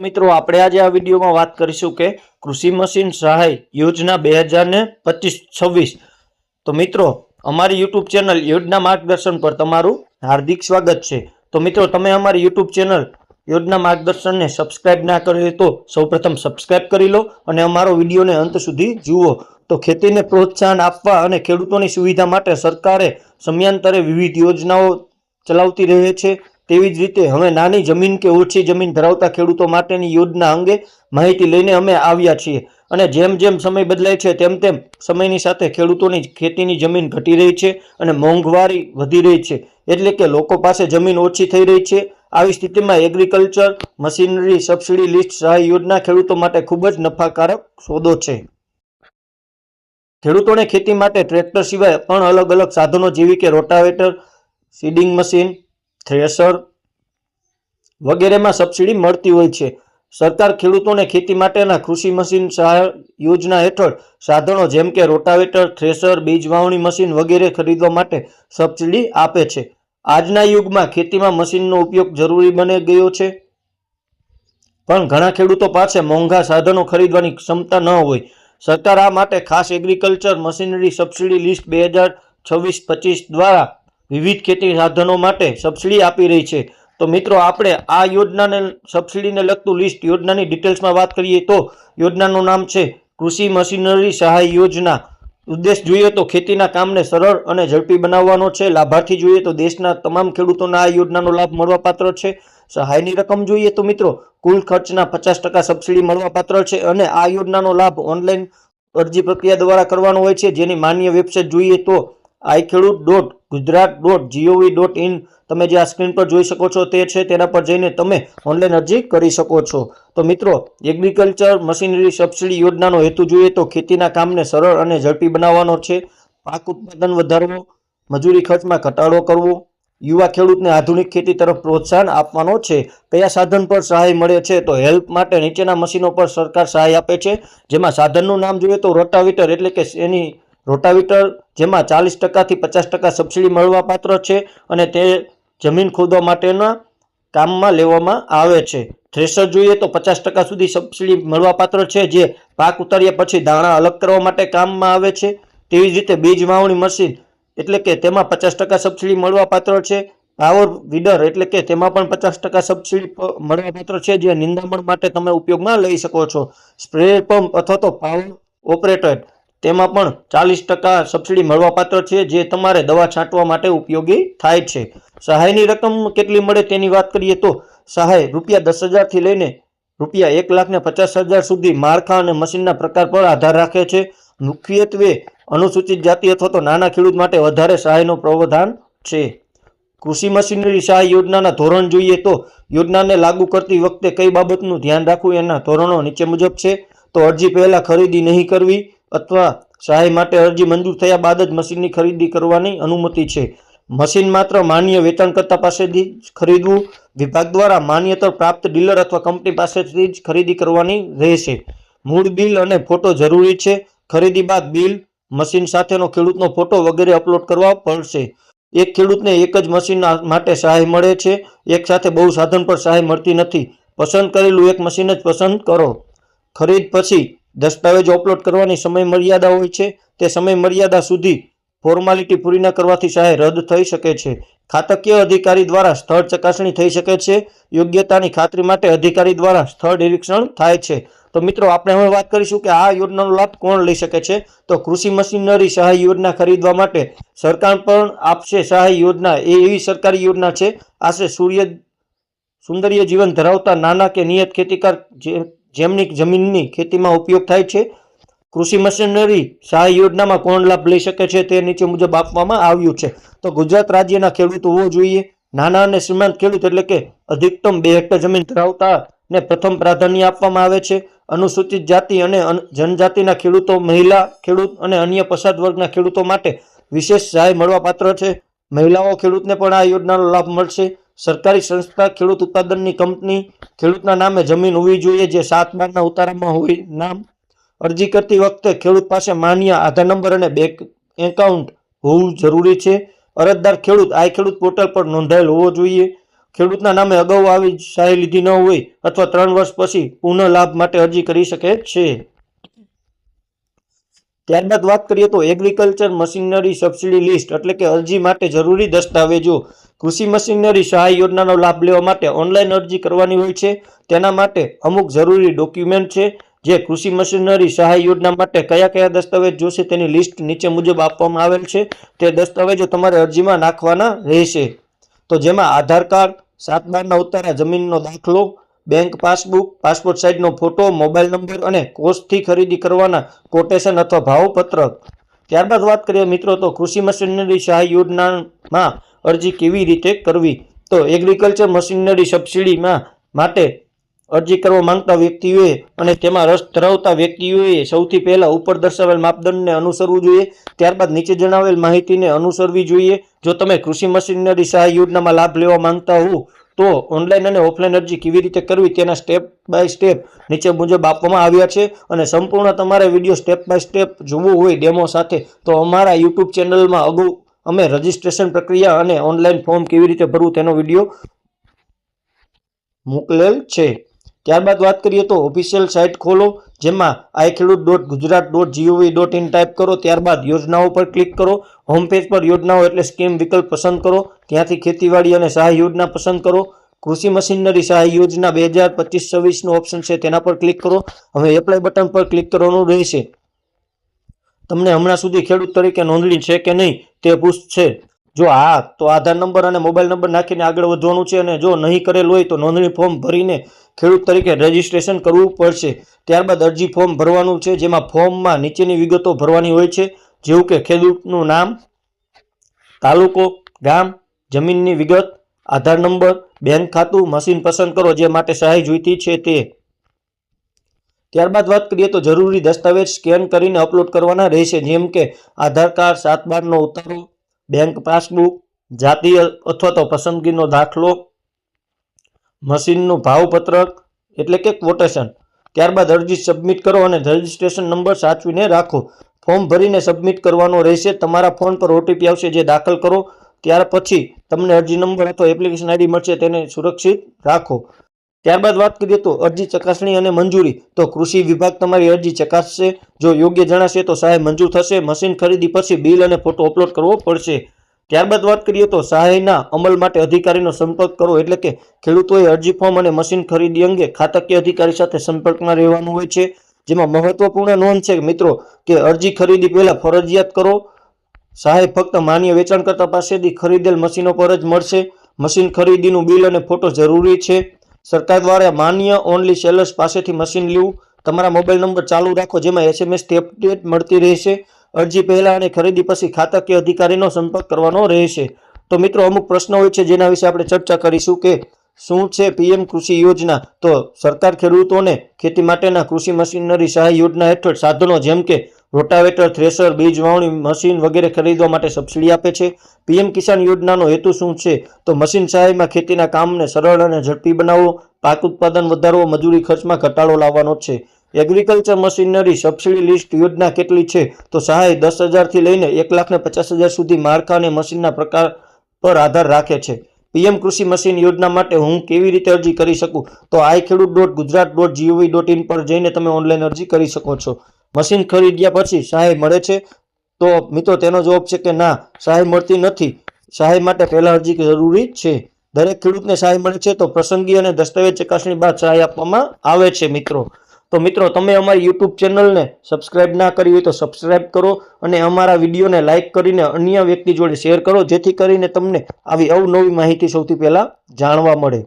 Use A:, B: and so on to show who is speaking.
A: મિત્રો, આપણે આજે આ વિડીયોમાં વાત કરીશું કે કૃષિ મશીન સહાય યોજના બે હજાર ને પચીસ છવ્વીસ. તો મિત્રો, અમારી યુટ્યુબ ચેનલ યોજના માર્ગદર્શન પર તમારું હાર્દિક સ્વાગત છે. તો મિત્રો, તમે અમારી યુટ્યુબ ચેનલ યોજના માર્ગદર્શનને સબસ્ક્રાઇબ ના કરી તો સૌપ્રથમ સબસ્ક્રાઇબ કરી લો અને અમારો વિડીયોને અંત સુધી જુઓ. તો ખેતીને પ્રોત્સાહન આપવા અને ખેડૂતોની સુવિધા માટે સરકારે સમયાંતરે વિવિધ યોજનાઓ ચલાવતી રહે છે. તેવી જ રીતે હવે નાની જમીન કે ઓછી જમીન ધરાવતા ખેડૂતો માટેની યોજના અંગે માહિતી લઈને અમે આવ્યા છીએ. અને જેમ જેમ સમય બદલાય છે, તેમ તેમ સમયની સાથે ખેડૂતોની ખેતીની જમીન ઘટી રહી છે અને મોંઘવારી વધી રહી છે. એટલે કે લોકો પાસે જમીન ઓછી થઈ રહી છે. આવી સ્થિતિમાં એગ્રીકલ્ચર મશીનરી સબસિડી લિસ્ટ સહાય યોજના ખેડૂતો માટે ખૂબ જ નફાકારક સોદો છે. ખેડૂતોને ખેતી માટે ટ્રેક્ટર સિવાય પણ અલગ અલગ સાધનો જેવી કે રોટાવેટર, સીડિંગ મશીન થ્રેશર વગેરેમાં સબસિડી મળતી હોય છે. સરકાર ખેડૂતોને ખેતી માટેના કૃષિ મશીન સહાય યોજના હેઠળ સાધનો જેમ કે રોટાવેટર થ્રેસર બીજ વાવણી મશીન વગેરે ખરીદવા માટે સબસિડી આપે છે. આજના યુગમાં ખેતીમાં મશીનનો ઉપયોગ જરૂરી બની ગયો છે. પણ ઘણા ખેડૂતો પાસે મોંઘા સાધનો ખરીદવાની ક્ષમતા ન હોય. સરકાર આ માટે ખાસ એગ્રીકલ્ચર મશીનરી સબસિડી લિસ્ટ બે હજાર છવ્વીસ પચીસ દ્વારા વિવિધ ખેતી સાધનો માટે સબસિડી આપી રહી છે. તો મિત્રો, આપણે આ યોજનાને સબસિડીને લગતું લિસ્ટ, યોજનાની ડિટેલ્સમાં વાત કરીએ તો યોજનાનું નામ છે કૃષિ મશીનરી સહાય યોજના. ઉદ્દેશ જોઈએ તો ખેતીના કામને સરળ અને ઝડપી બનાવવાનો છે. લાભાર્થી જોઈએ તો દેશના તમામ ખેડૂતોને આ યોજનાનો લાભ મળવાપાત્ર છે. સહાયની રકમ જોઈએ તો મિત્રો, કુલ ખર્ચના પચાસ ટકા સબસિડી મળવાપાત્ર છે અને આ યોજનાનો લાભ ઓનલાઈન અરજી પ્રક્રિયા દ્વારા કરવાનો હોય છે. જેની માન્ય વેબસાઇટ જોઈએ તો i Khedut dot Gujarat dot G O V dot in તમે જે આ સ્ક્રીન પર જોઈ શકો છો તે છે, તેના પર જઈને તમે ઓનલાઈન અરજી કરી શકો છો. તો મિત્રો એગ્રીકલ્ચર મશીનરી સબસિડી યોજનાનો હેતુ જોઈએ તો ખેતીના કામને સરળ અને ઝડપી બનાવવાનો છે. પાક ઉત્પાદન વધારવો, મજૂરી ખર્ચમાં ઘટાડો કરવો, યુવા ખેડૂતને આધુનિક ખેતી તરફ પ્રોત્સાહન આપવાનો છે. કયા સાધન પર સહાય મળે છે તો હેલ્પ માટે નીચેના મશીનો પર સરકાર સહાય આપે છે. જેમાં સાધનનું નામ જોઈએ તો રોટાવીટર એટલે કે એની રોટાવીટર જેમાં ચાલીસ ટકાથી પચાસ ટકા સબસિડી મળવાપાત્ર છે અને તે જમીન ખોદવા માટેના કામમાં લેવામાં આવે છે. થ્રેશર જોઈએ તો પચાસ ટકા સુધી સબસિડી મળવાપાત્ર છે, જે પાક ઉતાર્યા પછી દાણા અલગ કરવા માટે કામમાં આવે છે. તેવી જ રીતે બીજ વાવણી મશીન એટલે કે તેમાં પચાસ ટકા સબસિડી મળવાપાત્ર છે. પાવર વીડર એટલે કે તેમાં પણ પચાસ ટકા સબસિડી મળવાપાત્ર છે, જે નિંદામણ માટે તમે ઉપયોગમાં લઈ શકો છો. સ્પ્રે પંપ અથવા તો પાવર ઓપરેટેડ તેમાં પણ ચાલીસ ટકા સબસિડી મળવાપાત્ર છે જે તમારે દવા છાંટવા માટે ઉપયોગી થાય છે. સહાયની રકમ કેટલી મળે તેની વાત કરીએ તો સહાય રૂપિયા દસ હજારથી લઈને રૂપિયા એક લાખને પચાસ હજાર સુધી માળખા અને મશીનના પ્રકાર પર આધાર રાખે છે. મુખ્યત્વે અનુસૂચિત જાતિ અથવા તો નાના ખેડૂત માટે વધારે સહાયનો પ્રાવધાન છે. કૃષિ મશીનરી સહાય યોજનાના ધોરણ જોઈએ તો યોજનાને લાગુ કરતી વખતે કઈ બાબતનું ધ્યાન રાખવું એના ધોરણો નીચે મુજબ છે. તો અરજી પહેલાં ખરીદી નહીં કરવી. અથવા સહાય માટે અરજી મંજૂર થયા બાદ જ મશીનની ખરીદી કરવાની અનુમતિ છે. મશીન માત્ર માન્ય વેચાણકર્તા પાસેથી જ ખરીદવું, વિભાગ દ્વારા માન્યતા પ્રાપ્ત ડીલર અથવા કંપની પાસેથી જ ખરીદી કરવાની રહેશે. મૂળ બિલ અને ફોટો જરૂરી છે. ખરીદી બાદ બિલ, મશીન સાથેનો ખેડૂતનો ફોટો વગેરે અપલોડ કરવા પડશે. એક ખેડૂતને એક જ મશીન માટે સહાય મળે છે. એક સાથે બહુ સાધન પર સહાય મળતી નથી. પસંદ કરેલું એક મશીન જ પસંદ કરો. ખરીદ પછી દસ્તાવેજો અપલોડ કરવાની સમય મર્યાદા હોય છે. તે સમય મર્યાદા સુધી ફોર્માલિટી પૂરી ન કરવાથી સહાય રદ થઈ શકે છે. ખાતકીય અધિકારી દ્વારા સ્થળ ચકાસણી થઈ શકે છે. યોગ્યતાની ખાતરી માટે અધિકારી દ્વારા સ્થળ નિરીક્ષણ થાય છે. તો મિત્રો, આપણે હવે વાત કરીશું કે આ યોજનાનો લાભ કોણ લઈ શકે છે? તો કૃષિ મશીનરી સહાય યોજના ખરીદવા માટે સરકાર પણ આપશે સહાય યોજના. એ એવી સરકારી યોજના છે. આશરે સૂર્ય સુંદરીય જીવન ધરાવતા નાના કે નિયત ખેતીકાર જેમની જમીનની ખેતીમાં ઉપયોગ થાય છે, કૃષિ મશીનરી સહાય યોજનામાં કોણ લાભ લઈ શકે છે તે નીચે મુજબ આપવામાં આવ્યું છે. તો ગુજરાત રાજ્યના ખેડૂત હોવો જોઈએ. નાના અને શ્રીમંત ખેડૂત એટલે કે અધિકતમ બે હેક્ટર જમીન ધરાવતા ને પ્રથમ પ્રાધાન્ય આપવામાં આવે છે. અનુસૂચિત જાતિ અને, જનજાતિના ખેડૂતો, મહિલા ખેડૂત અને અન્ય પછાત વર્ગના ખેડૂતો માટે વિશેષ સહાય મળવાપાત્ર છે. મહિલાઓ ખેડૂતને પણ આ યોજનાનો લાભ મળશે. સરકારી સંસ્થા ખેડૂત ઉત્પાદનની કંપની ખેડૂતના નામે જમીન હોવી જોઈએ, જે સાત બારના ઉતારામાં હોય નામ અરજી કરતી વખતે ખેડૂત પાસે માન્ય આધાર નંબર અને બેંક એકાઉન્ટ હોવું જરૂરી છે. અરજદાર ખેડૂત આ ખેડૂત પોર્ટલ પર નોંધાયેલ હોવો જોઈએ. ખેડૂતના નામે અગાઉ આવી સહાય લીધી ન હોય અથવા ત્રણ વર્ષ પછી પુનઃ લાભ માટે અરજી કરી શકે છે. ત્યારબાદ વાત કરીએ તો એગ્રીકલ્ચર મશીનરી સબસિડી લિસ્ટ એટલે કે અરજી માટે જરૂરી દસ્તાવેજો કૃષિ મશીનરી સહાય યોજનાનો લાભ લેવા માટે ઓનલાઈન અરજી કરવાની હોય છે. તેના માટે અમુક જરૂરી ડોક્યુમેન્ટ છે, જે કૃષિ મશીનરી સહાય યોજના માટે કયા કયા દસ્તાવેજ જોશે તેની લિસ્ટ નીચે મુજબ આપવામાં આવેલ છે. તે દસ્તાવેજો તમારે અરજીમાં નાખવાના રહેશે. તો જેમાં આધાર કાર્ડ, સાત બારના ઉતારા જમીનનો દાખલો, બેંક પાસબુક, પાસપોર્ટ સાઇઝનો ફોટો, મોબાઈલ નંબર અને કોષથી ખરીદી કરવાના કોટેશન અથવા ભાવપત્રક. ત્યારબાદ વાત કરીએ મિત્રો, તો કૃષિ મશીનરી સહાય યોજનામાં અરજી કેવી રીતે કરવી? તો એગ્રીકલ્ચર મશીનરી સબસિડીમાં માટે અરજી કરવા માંગતા વ્યક્તિઓએ અને તેમાં રસ ધરાવતા વ્યક્તિઓએ સૌથી પહેલાં ઉપર દર્શાવેલ માપદંડને અનુસરવું જોઈએ, ત્યારબાદ નીચે જણાવેલ માહિતીને અનુસરવી જોઈએ. જો તમે કૃષિ મશીનરી સહાય યોજનામાં લાભ લેવા માંગતા હો તો ઓનલાઈન અને ઓફલાઈન અરજી કેવી રીતે કરવી તેના સ્ટેપ બાય સ્ટેપ નીચે મુજબ આપવામાં આવ્યા છે. અને સંપૂર્ણ તમારે વીડિયો સ્ટેપ બાય સ્ટેપ જોવું હોય ડેમો સાથે, તો અમારા યુટ્યુબ ચેનલમાં અગાઉ અમે રજિસ્ટ્રેશન પ્રક્રિયા અને ઓનલાઈન ફોર્મ કેવી રીતે ભરવું તેનો વીડિયો મોકલેલ છે. ત્યારબાદ વાત કરીએ તો ઓફિશિયલ સાઇટ ખોલો, જેમાં i Khedut dot Gujarat dot G O V dot in type કરો. ત્યારબાદ યોજનાઓ પર ક્લિક કરો. હોમ પેજ પર યોજનાઓ એટલે સ્કીમ વિકલ્પ પસંદ કરો. ત્યાંથી ખેતીવાડી અને સહાય યોજના પસંદ કરો. કૃષિ મશીનરી સહાય યોજના બે હજાર પચીસ છવ્વીસનું ઓપ્શન છે, તેના પર ક્લિક કરો. હવે એપ્લાય બટન પર ક્લિક કરવાનું રહેશે. તમને હમણાં સુધી ખેડૂત તરીકે નોંધણી છે કે નહીં તે પૂછશે. જો હા, તો આધાર નંબર અને મોબાઈલ નંબર નાખીને આગળ વધવાનું છે અને જો નહીં કરેલ હોય તો નોંધણી ફોર્મ ભરીને ખેડૂત તરીકે રજીસ્ટ્રેશન કરવું પડશે. ત્યારબાદ અરજી ફોર્મ ભરવાનું છે, જેમાં ફોર્મમાં નીચેની વિગતો ભરવાની હોય છે, જેવું કે ખેડૂતનું નામ, તાલુકો, ગામ, જમીનની વિગત, આધાર નંબર, બેંક ખાતું, મશીન પસંદ કરો જે માટે સહાય જોઈતી છે તે ત્યારબાદ વાત કરીએ તો જરૂરી દસ્તાવેજ સ્કેન કરીને અપલોડ કરવાના રહેશે, જેમ કે આધાર કાર્ડ, સાત બારનો ઉતારો, બેંક પાસબુક જાતિ અથવા તો પસંદગીનો દાખલો, મશીનનું ભાવપત્રક, એટલે કે ક્વોટેશન ત્યારબાદ અરજી સબમિટ કરો અને રજિસ્ટ્રેશન નંબર સાચવીને રાખો. ફોર્મ ભરીને સબમિટ કરવાનો રહેશે. તમારા ફોન પર ઓટીપી આવશે જે દાખલ કરો. ત્યાર પછી તમને અરજી નંબર અથવા એપ્લિકેશન આઈડી મળશે, તેને સુરક્ષિત રાખો. ત્યારબાદ વાત કરીએ તો અરજી ચકાસણી અને મંજૂરી. તો કૃષિ વિભાગ તમારી અરજી ચકાસશે. જો યોગ્ય જણાશે તો સહાય મંજૂર થશે. મશીન ખરીદી પછી બિલ અને ફોટો અપલોડ કરવો પડશે. ત્યારબાદ વાત કરીએ તો સહાયના અમલ માટે અધિકારીનો સંપર્ક કરો એટલે કે ખેડૂતોએ અરજી ફોર્મ અને મશીન ખરીદી અંગે ખાતાકીય અધિકારી સાથે સંપર્કમાં રહેવાનું હોય છે. જેમાં મહત્વપૂર્ણ નોંધ છે મિત્રો કે અરજી ખરીદી પહેલાં ફરજિયાત કરો. સહાય ફક્ત માન્ય વેચાણકર્તા પાસેથી ખરીદેલ મશીનો પર જ મળશે. મશીન ખરીદીનું બિલ અને ફોટો જરૂરી છે. સરકાર દ્વારા માન્ય ઓનલી સેલર્સ પાસેથી મશીન લેવું તમારા મોબાઈલ નંબર ચાલુ રાખો, જેમાં એસએમએસથી અપડેટ મળતી રહેશે. અરજી પહેલાં અને ખરીદી પછી ખાતાકીય અધિકારીનો સંપર્ક કરવાનો રહેશે. તો મિત્રો, અમુક પ્રશ્નો હોય છે, જેના વિશે આપણે ચર્ચા કરીશું કે શું છે પીએમ કૃષિ યોજના? તો સરકાર ખેડૂતોને ખેતી માટેના કૃષિ મશીનરી સહાય યોજના હેઠળ સાધનો, જેમ કે રોટાવેટર, થ્રેશર, બીજ વાવણી મશીન વગેરે ખરીદવા માટે સબસિડી આપે છે. પીએમ કિસાન યોજનાનો હેતુ શું છે? તો મશીન સહાયમાં ખેતીના કામને સરળ અને ઝડપી બનાવવો પાક ઉત્પાદન વધારવો, મજૂરી ખર્ચમાં ઘટાડો લાવવાનો છે. એગ્રીકલ્ચર મશીનરી સબસિડી લિસ્ટ યોજના કેટલી છે? તો સહાય દસ હજારથી લઈને એક લાખને પચાસ હજાર સુધી માળખા અને મશીનના પ્રકાર પર આધાર રાખે છે. પીએમ કૃષિ મશીન યોજના માટે હું કેવી રીતે અરજી કરી શકું? તો i Khedut dot Gujarat dot G O V dot in પર જઈને તમે ઓનલાઈન અરજી કરી શકો છો. મશીન ખરીદ્યા પછી સહાય મળે છે? તો મિત્રો, તેનો જવાબ છે કે ના સહાય મળતી નથી. સહાય માટે પહેલા અરજી જરૂરી છે. દરેક ખેડૂતને સહાય મળે છે તો પ્રસંગી અને દસ્તાવેજ ચકાસણી બાદ સહાય આપવામાં આવે છે, મિત્રો. તો મિત્રો, તમે અમારી યુટ્યુબ ચેનલને સબસ્ક્રાઇબ ના કરી હોય તો સબસ્ક્રાઇબ કરો અને અમારા વિડીયોને લાઇક કરીને અન્ય વ્યક્તિ જોડે શેર કરો, જેથી કરીને તમને આવી અવનવી માહિતી સૌથી પહેલાં જાણવા મળે.